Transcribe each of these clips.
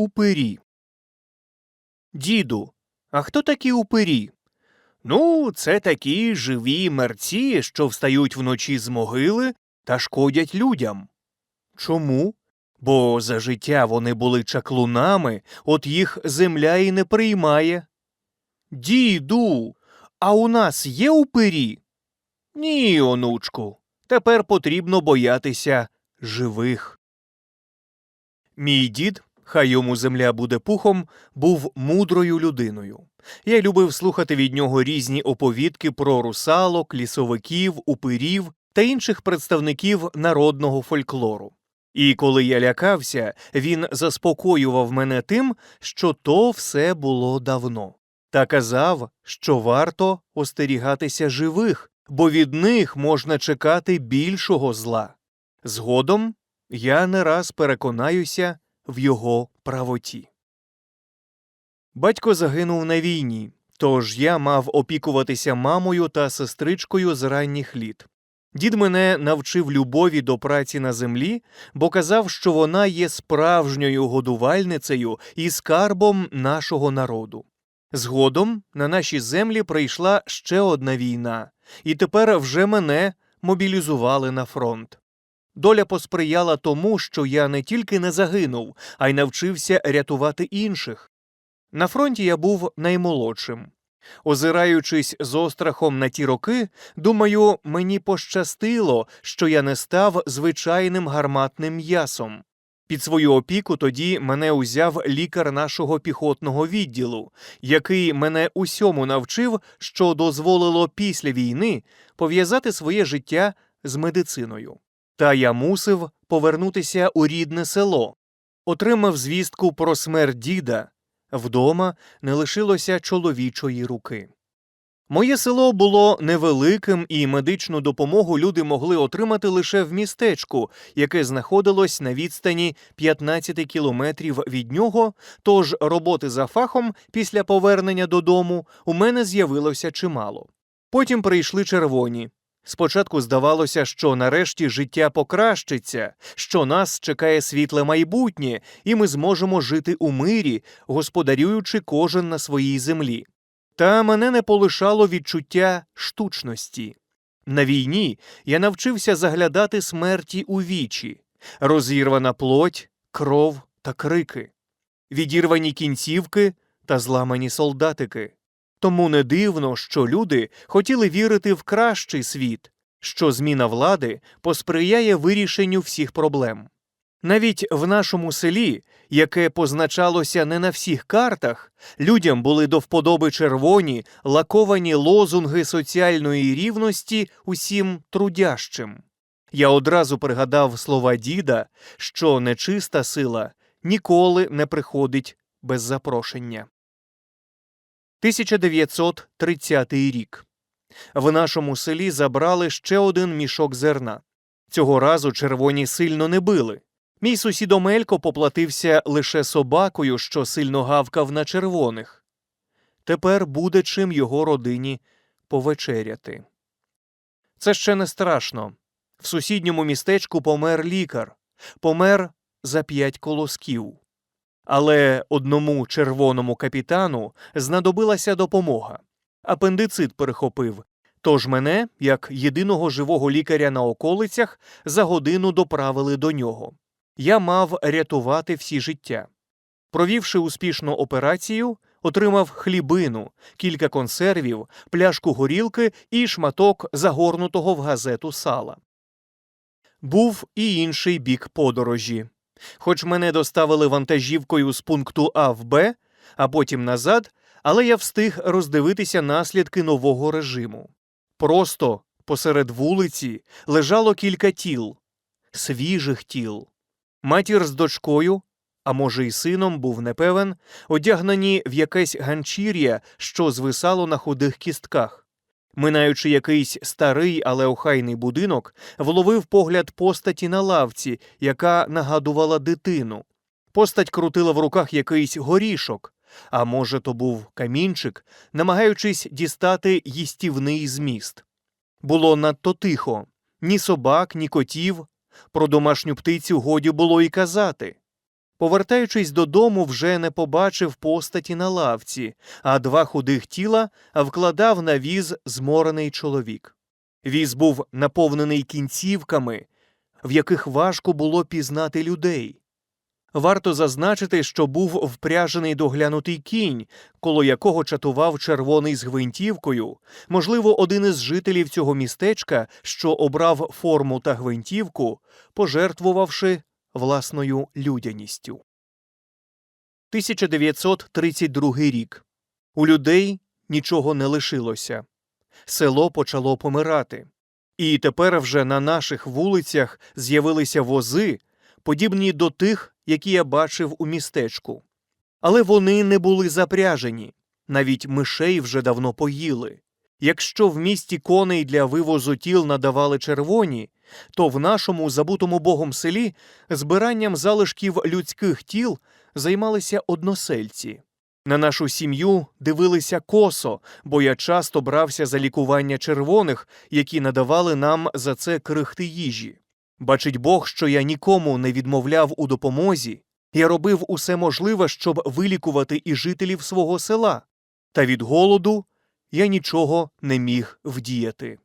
Упирі. Діду, а хто такі упирі? Ну, це такі живі мерці, що встають вночі з могили та шкодять людям. Чому? Бо за життя вони були чаклунами, от їх земля і не приймає. Діду, а у нас є упирі? Ні, онучку. Тепер потрібно боятися живих. Мій дід, хай йому земля буде пухом, був мудрою людиною. Я любив слухати від нього різні оповідки про русалок, лісовиків, упирів та інших представників народного фольклору. І коли я лякався, він заспокоював мене тим, що то все було давно, та казав, що варто остерігатися живих, бо від них можна чекати більшого зла. Згодом я не раз переконаюся в його правоті. Батько загинув на війні, тож я мав опікуватися мамою та сестричкою з ранніх літ. Дід мене навчив любові до праці на землі, бо казав, що вона є справжньою годувальницею і скарбом нашого народу. Згодом на наші землі прийшла ще одна війна, і тепер вже мене мобілізували на фронт. Доля посприяла тому, що я не тільки не загинув, а й навчився рятувати інших. На фронті я був наймолодшим. Озираючись з острахом на ті роки, думаю, мені пощастило, що я не став звичайним гарматним м'ясом. Під свою опіку тоді мене узяв лікар нашого піхотного відділу, який мене усьому навчив, що дозволило після війни пов'язати своє життя з медициною. Та я мусив повернутися у рідне село. Отримав звістку про смерть діда. Вдома не лишилося чоловічої руки. Моє село було невеликим, і медичну допомогу люди могли отримати лише в містечку, яке знаходилось на відстані 15 кілометрів від нього. Тож роботи за фахом після повернення додому у мене з'явилося чимало. Потім прийшли червоні. Спочатку здавалося, що нарешті життя покращиться, що нас чекає світле майбутнє, і ми зможемо жити у мирі, господарюючи кожен на своїй землі. Та мене не полишало відчуття штучності. На війні я навчився заглядати смерті у вічі, розірвана плоть, кров та крики, відірвані кінцівки та зламані солдатики. Тому не дивно, що люди хотіли вірити в кращий світ, що зміна влади посприяє вирішенню всіх проблем. Навіть в нашому селі, яке позначалося не на всіх картах, людям були до вподоби червоні, лаковані лозунги соціальної рівності усім трудящим. Я одразу пригадав слова діда, що нечиста сила ніколи не приходить без запрошення. 1930 рік. В нашому селі забрали ще один мішок зерна. Цього разу червоні сильно не били. Мій сусід Омелько поплатився лише собакою, що сильно гавкав на червоних. Тепер буде чим його родині повечеряти. Це ще не страшно. В сусідньому містечку помер лікар, помер за п'ять колосків. Але одному червоному капітану знадобилася допомога. Апендицит перехопив. Тож мене, як єдиного живого лікаря на околицях, за годину доправили до нього. Я мав рятувати всі життя. Провівши успішну операцію, отримав хлібину, кілька консервів, пляшку горілки і шматок загорнутого в газету сала. Був і інший бік подорожі. Хоч мене доставили вантажівкою з пункту А в Б, а потім назад, але я встиг роздивитися наслідки нового режиму. Просто посеред вулиці лежало кілька тіл, свіжих тіл. Матір з дочкою, а може, й сином був непевен, одягнені в якесь ганчір'я, що звисало на худих кістках. Минаючи якийсь старий, але охайний будинок, вловив погляд постаті на лавці, яка нагадувала дитину. Постать крутила в руках якийсь горішок, а може, то був камінчик, намагаючись дістати їстівний зміст. Було надто тихо ні собак, ні котів. Про домашню птицю годі було й казати. Повертаючись додому, вже не побачив постаті на лавці, а два худих тіла вкладав на віз зморений чоловік. Віз був наповнений кінцівками, в яких важко було пізнати людей. Варто зазначити, що був впряжений доглянутий кінь, коло якого чатував червоний з гвинтівкою, можливо, один із жителів цього містечка, що обрав форму та гвинтівку, пожертвувавши власною людяністю. 1932 рік. У людей нічого не лишилося. Село почало помирати. І тепер вже на наших вулицях з'явилися вози, подібні до тих, які я бачив у містечку. Але вони не були запряжені, навіть мишей вже давно поїли. Якщо в місті коней для вивозу тіл надавали червоні, то в нашому забутому богом селі збиранням залишків людських тіл займалися односельці. На нашу сім'ю дивилися косо, бо я часто брався за лікування червоних, які надавали нам за це крихти їжі. Бачить Бог, що я нікому не відмовляв у допомозі, я робив усе можливе, щоб вилікувати і жителів свого села, та від голоду я нічого не міг вдіяти.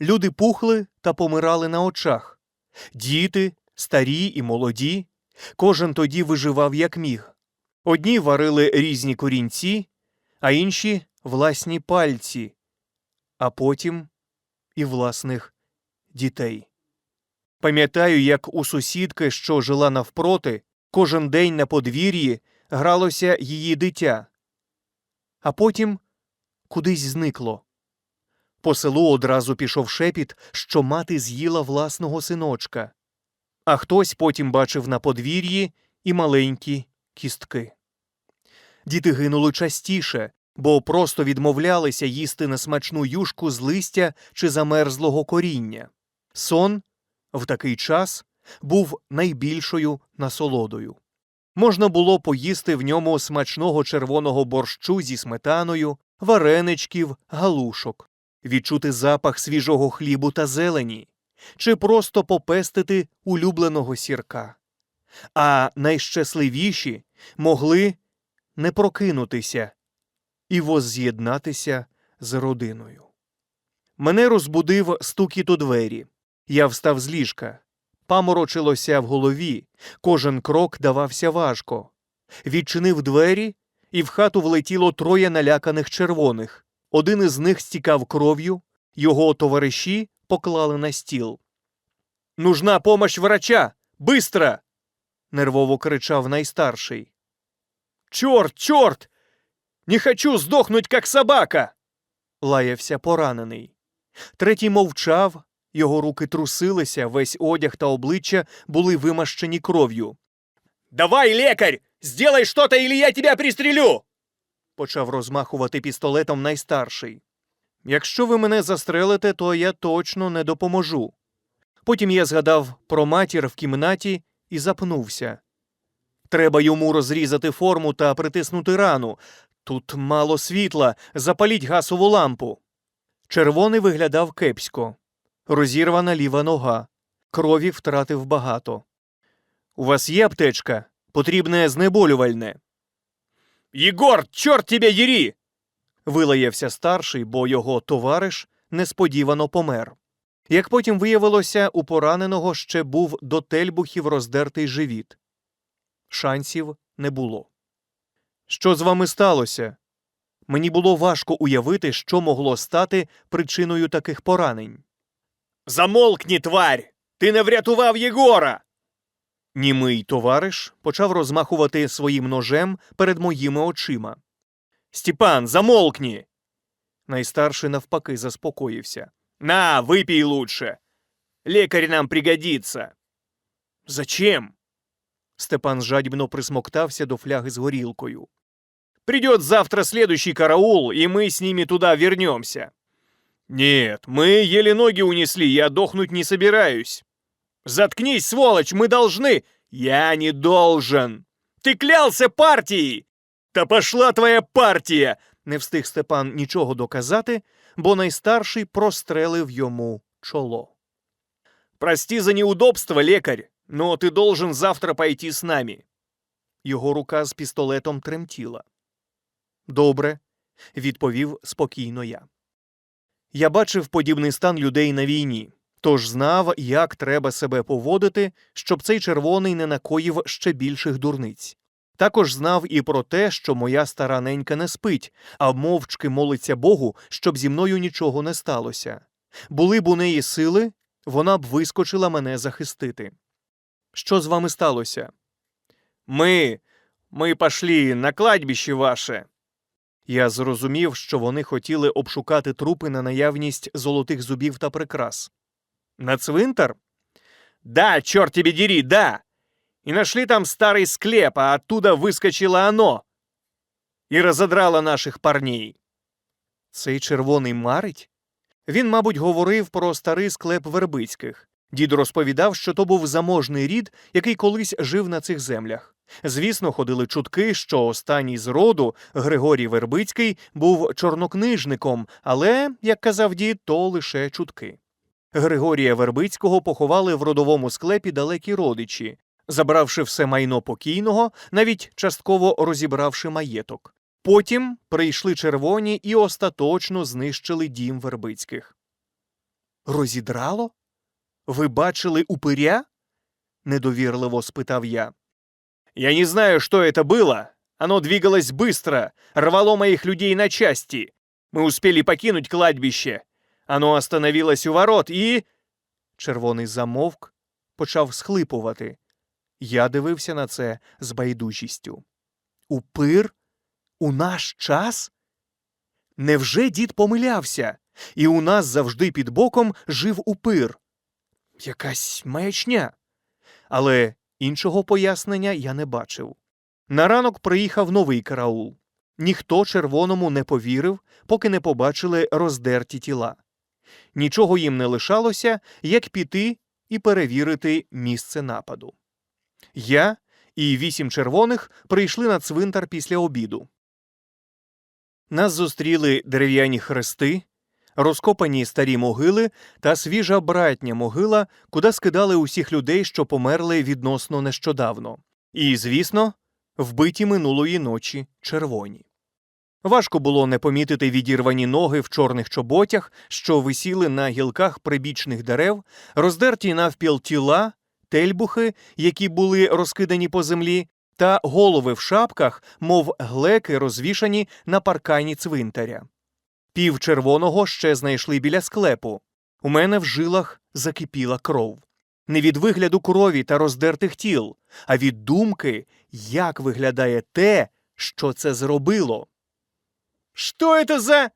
Люди пухли та помирали на очах діти, старі і молоді, кожен тоді виживав як міг. Одні варили різні корінці, а інші власні пальці, а потім і власних дітей. Пам'ятаю, як у сусідки, що жила навпроти, кожен день на подвір'ї гралося її дитя, а потім кудись зникло. По селу одразу пішов шепіт, що мати з'їла власного синочка, а хтось потім бачив на подвір'ї і маленькі кістки. Діти гинули частіше, бо просто відмовлялися їсти несмачну юшку з листя чи замерзлого коріння. Сон в такий час був найбільшою насолодою. Можна було поїсти в ньому смачного червоного борщу зі сметаною, вареничків, галушок, відчути запах свіжого хлібу та зелені, чи просто попестити улюбленого сірка. А найщасливіші могли не прокинутися і возз'єднатися з родиною. Мене розбудив стукіт у двері. Я встав з ліжка. Паморочилося в голові, кожен крок давався важко. Відчинив двері, і в хату влетіло троє наляканих червоних. Один із них стікав кров'ю, його товариші поклали на стіл. Нужна помощь врача! Быстро! нервово кричав найстарший. Чорт, чорт! Не хочу здохнуть, як собака. лаявся поранений. Третій мовчав, його руки трусилися, весь одяг та обличчя були вимащені кров'ю. Давай, лікар! Сделай что-то, или я тебя пристрелю! почав розмахувати пістолетом найстарший. Якщо ви мене застрелите, то я точно не допоможу. Потім я згадав про матір в кімнаті і запнувся. Треба йому розрізати форму та притиснути рану. Тут мало світла, запаліть гасову лампу. Червоний виглядав кепсько, розірвана ліва нога, крові втратив багато. У вас є аптечка? Потрібне знеболювальне. Єгор, чорт тебе дірі! вилаявся старший, бо його товариш несподівано помер. Як потім виявилося, у пораненого ще був до тельбухів роздертий живіт. Шансів не було. Що з вами сталося? Мені було важко уявити, що могло стати причиною таких поранень. Замолкні, тварь! Ти не врятував Єгора. Німий товариш почав розмахувати своїм ножем перед моїми очима. Степан, замолкні. Найстарший навпаки заспокоївся. На, випій лучше. Лікар нам пригодится. Зачем? Степан жадібно присмоктався до фляги з горілкою. Придет завтра следующий караул, и мы с ними туда вернемся. Нет, мы еле ноги унесли, я дохнуть не собираюсь. Заткнись, сволочь, мы должны. Я не должен. Ты клялся партией. Та пошла твоя партія. Не встиг Степан нічого доказати, бо найстарший прострелив йому чоло. Прости за неудобство, лекарь, но ты должен завтра пойти с нами. Його рука з пістолетом тремтіла. Добре, відповів спокійно я. Я бачив подібний стан людей на війні, тож знав, як треба себе поводити, щоб цей червоний не накоїв ще більших дурниць. Також знав і про те, що моя стара ненька не спить, а мовчки молиться Богу, щоб зі мною нічого не сталося. Були б у неї сили, вона б вискочила мене захистити. Що з вами сталося? Ми. Ми пошли на кладбище ваше. Я зрозумів, що вони хотіли обшукати трупи на наявність золотих зубів та прикрас. На цвинтар? Да, черт тебе дери, да. И нашли там старый склеп, а оттуда выскочило оно. І розодрало наших парней. Цей червоний марить? Він, мабуть, говорив про старий склеп Вербицьких. Дід розповідав, що то був заможний рід, який колись жив на цих землях. Звісно, ходили чутки, що останній з роду, Григорій Вербицький, був чорнокнижником, але, як казав дід, то лише чутки. Григорія Вербицького поховали в родовому склепі далекі родичі, забравши все майно покійного, навіть частково розібравши маєток. Потім прийшли червоні і остаточно знищили дім Вербицьких. Розідрало? Ви бачили упыря? недовірливо спитав я. Я не знаю, что это было. Оно двигалось быстро, рвало моих людей на части. Мы успели покинуть кладбище. Оно остановилось у ворот і. Червоний замовк, почав схлипувати. Я дивився на це з байдужістю. Упир? У наш час? Невже дід помилявся, і у нас завжди під боком жив упир? Якась маячня. Але іншого пояснення я не бачив. На ранок приїхав новий караул. Ніхто червоному не повірив, поки не побачили роздерті тіла. Нічого їм не лишалося, як піти і перевірити місце нападу. Я і вісім червоних прийшли на цвинтар після обіду. Нас зустріли дерев'яні хрести, розкопані старі могили та свіжа братня могила, куди скидали усіх людей, що померли відносно нещодавно. І, звісно, вбиті минулої ночі червоні. Важко було не помітити відірвані ноги в чорних чоботях, що висіли на гілках прибічних дерев, роздерті навпіл тіла, тельбухи, які були розкидані по землі, та голови в шапках, мов глеки, розвішані на паркані цвинтаря. Пів червоного ще знайшли біля склепу. У мене в жилах закипіла кров. Не від вигляду крові та роздертих тіл, а від думки, як виглядає те, що це зробило. Що це за.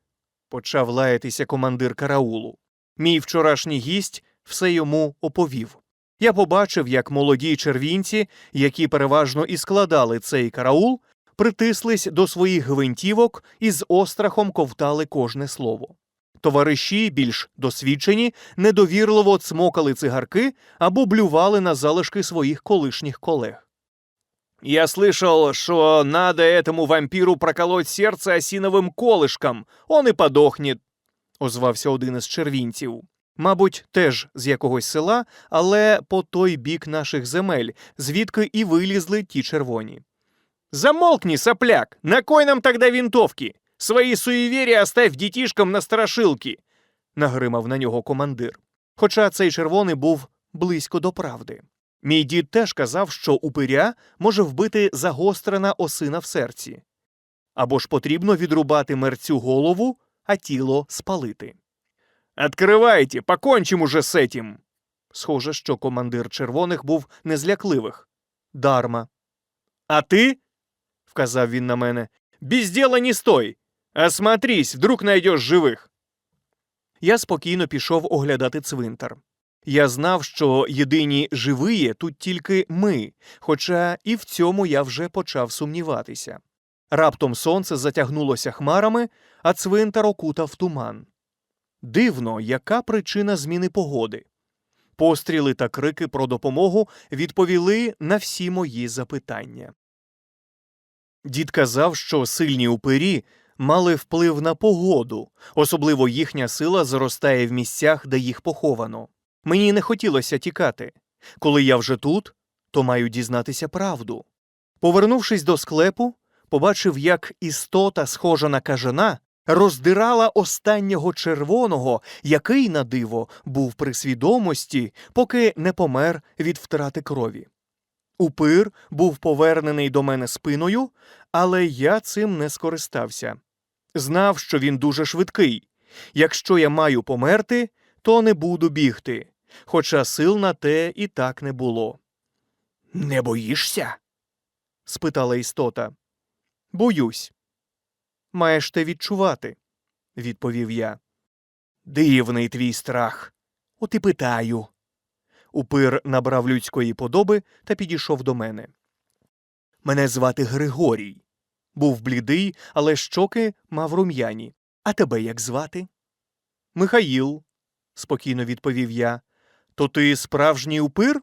почав лаятися командир караулу. Мій вчорашній гість все йому оповів. Я побачив, як молоді червінці, які переважно і складали цей караул, притислись до своїх гвинтівок і з острахом ковтали кожне слово. Товариші, більш досвідчені, недовірливо цмокали цигарки або блювали на залишки своїх колишніх колег. Я слышал, что надо этому вампиру проколоть серце осиновим колишком, он і подохнет, озвався один із червінців. Мабуть, теж з якогось села, але по той бік наших земель, звідки і вилізли ті червоні. Замолкни, сопляк! На кой нам тогда винтовки? Свої суєвір'я оставь дітішкам на страшилки, нагримав на нього командир. Хоча цей червоний був близько до правди. Мій дід теж казав, що упиря може вбити загострена осина в серці. Або ж потрібно відрубати мерцю голову, а тіло спалити. Откривайте, покончим уже з этим. Схоже, що командир червоних був не з. Дарма. А ти? вказав він на мене. Без діла не стой. Осмотрись, вдруг найдеш живих. Я спокійно пішов оглядати цвинтар. Я знав, що єдині живиє тут тільки ми, хоча і в цьому я вже почав сумніватися. Раптом сонце затягнулося хмарами, а цвинтар окутав туман. Дивно, яка причина зміни погоди. Постріли та крики про допомогу відповіли на всі мої запитання. Дід казав, що сильні упирі мали вплив на погоду, особливо їхня сила зростає в місцях, де їх поховано. Мені не хотілося тікати. Коли я вже тут, то маю дізнатися правду. Повернувшись до склепу, побачив, як істота, схожа на кажана, роздирала останнього червоного, який, на диво, був при свідомості, поки не помер від втрати крові. Упир був повернений до мене спиною, але я цим не скористався. Знав, що він дуже швидкий. Якщо я маю померти, то не буду бігти, хоча сил на те і так не було. Не боїшся? спитала істота. Боюсь. Маєш те відчувати, відповів я. Дивний твій страх. От і питаю. Упир набрав людської подоби та підійшов до мене. Мене звати Григорій. Був блідий, але щоки мав рум'яні. А тебе як звати? Михаїл, спокійно відповів я. То ти справжній упир?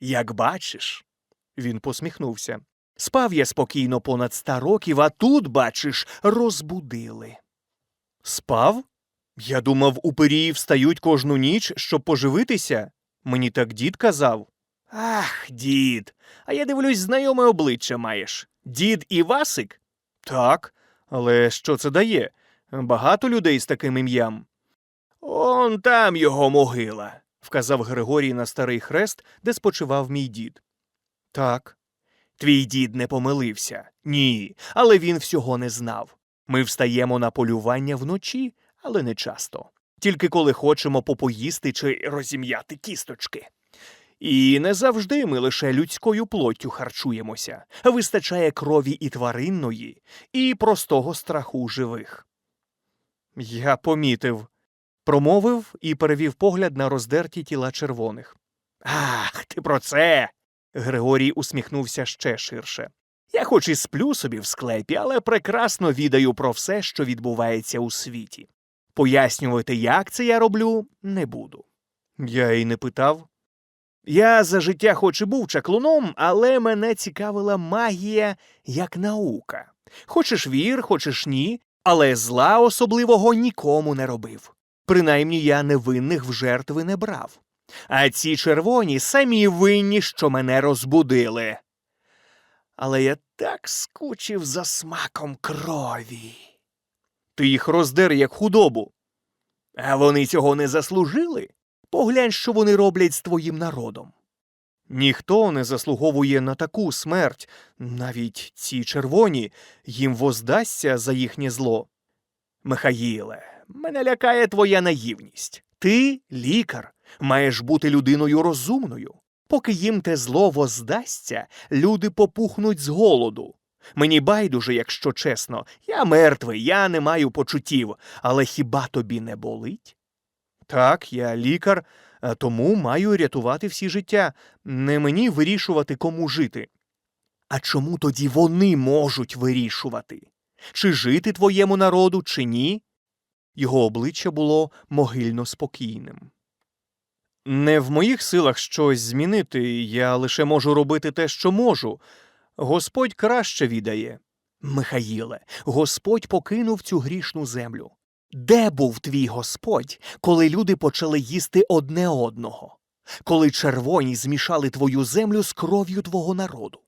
Як бачиш, він посміхнувся. Спав я спокійно понад ста років, а тут, бачиш, розбудили. Спав? Я думав, упирі встають кожну ніч, щоб поживитися. Мені так дід казав. Ах, дід. А я дивлюсь, знайоме обличчя маєш. Дід Івасик? Так, але що це дає? Багато людей з таким ім'ям. Он там його могила, вказав Григорій на старий хрест, де спочивав мій дід. Так. Твій дід не помилився. Ні, але він всього не знав. Ми встаємо на полювання вночі, але не часто. Тільки коли хочемо попоїсти чи розім'яти кісточки. І не завжди ми лише людською плоттю харчуємося, вистачає крові і тваринної, і простого страху живих. Я помітив, промовив і перевів погляд на роздерті тіла червоних. Ах, ти про це. Григорій усміхнувся ще ширше. Я хоч і сплю собі в склепі, але прекрасно відаю про все, що відбувається у світі. Пояснювати, як це я роблю, не буду. Я й не питав. Я за життя хоч і був чаклуном, але мене цікавила магія як наука. Хочеш вір, хочеш ні, але зла особливого нікому не робив. Принаймні я невинних в жертви не брав. А ці червоні самі винні, що мене розбудили. Але я так скучив за смаком крові. Ти їх роздер, як худобу. А вони цього не заслужили. Поглянь, що вони роблять з твоїм народом. Ніхто не заслуговує на таку смерть, навіть ці червоні, їм воздасться за їхнє зло. Михаїле, мене лякає твоя наївність. Ти лікар, маєш бути людиною розумною. Поки їм те зло воздасться, люди попухнуть з голоду. Мені байдуже, якщо чесно, я мертвий, я не маю почуттів, але хіба тобі не болить? Так, я лікар, тому маю рятувати всі життя, не мені вирішувати, кому жити. А чому тоді вони можуть вирішувати? Чи жити твоєму народу, чи ні? Його обличчя було могильно спокійним. Не в моїх силах щось змінити, я лише можу робити те, що можу. Господь краще відає. Михаїле, Господь покинув цю грішну землю. Де був твій Господь, коли люди почали їсти одне одного, коли червоні змішали твою землю з кров'ю твого народу?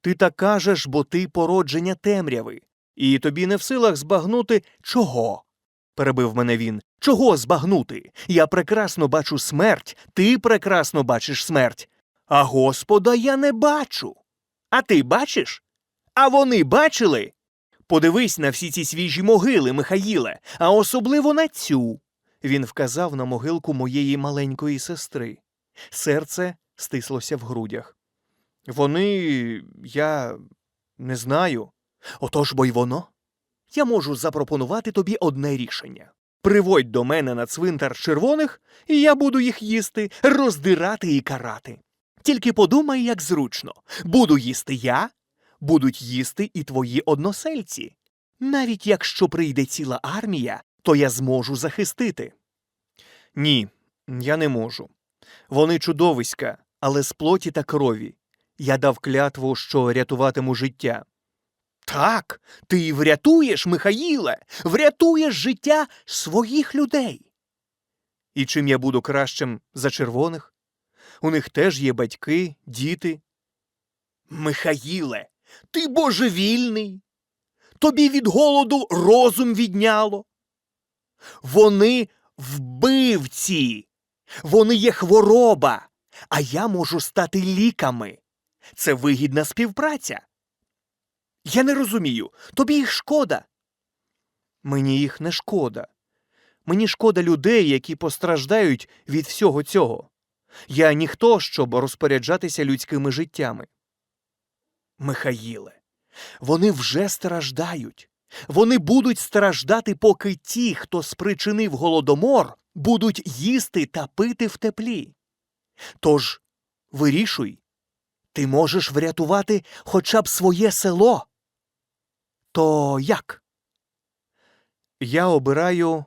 Ти так кажеш, бо ти породження темряви, і тобі не в силах збагнути чого? Перебив мене він. Чого збагнути? Я прекрасно бачу смерть, ти прекрасно бачиш смерть. А Господа я не бачу. А ти бачиш? А вони бачили? Подивись на всі ці свіжі могили, Михаїле, а особливо на цю. Він вказав на могилку моєї маленької сестри. Серце стислося в грудях. Вони, я не знаю. Отож бо й воно. Я можу запропонувати тобі одне рішення. Приводь до мене на цвинтар червоних, і я буду їх їсти, роздирати і карати. Тільки подумай, як зручно. Буду їсти я, будуть їсти і твої односельці. Навіть якщо прийде ціла армія, то я зможу захистити. Ні, я не можу. Вони чудовиська, але з плоті та крові. Я дав клятву, що рятуватиму життя. Так, ти врятуєш, Михаїле, врятуєш життя своїх людей. І чим я буду кращим за червоних? У них теж є батьки, діти. Михаїле, ти божевільний. Тобі від голоду розум відняло. Вони вбивці. Вони є хвороба, а я можу стати ліками. Це вигідна співпраця. Я не розумію, тобі їх шкода. Мені їх не шкода. Мені шкода людей, які постраждають від всього цього. Я ніхто, щоб розпоряджатися людськими життями. Михаїле, вони вже страждають. Вони будуть страждати, поки ті, хто спричинив голодомор, будуть їсти та пити в теплі. Тож вирішуй, ти можеш врятувати хоча б своє село. То як? Я обираю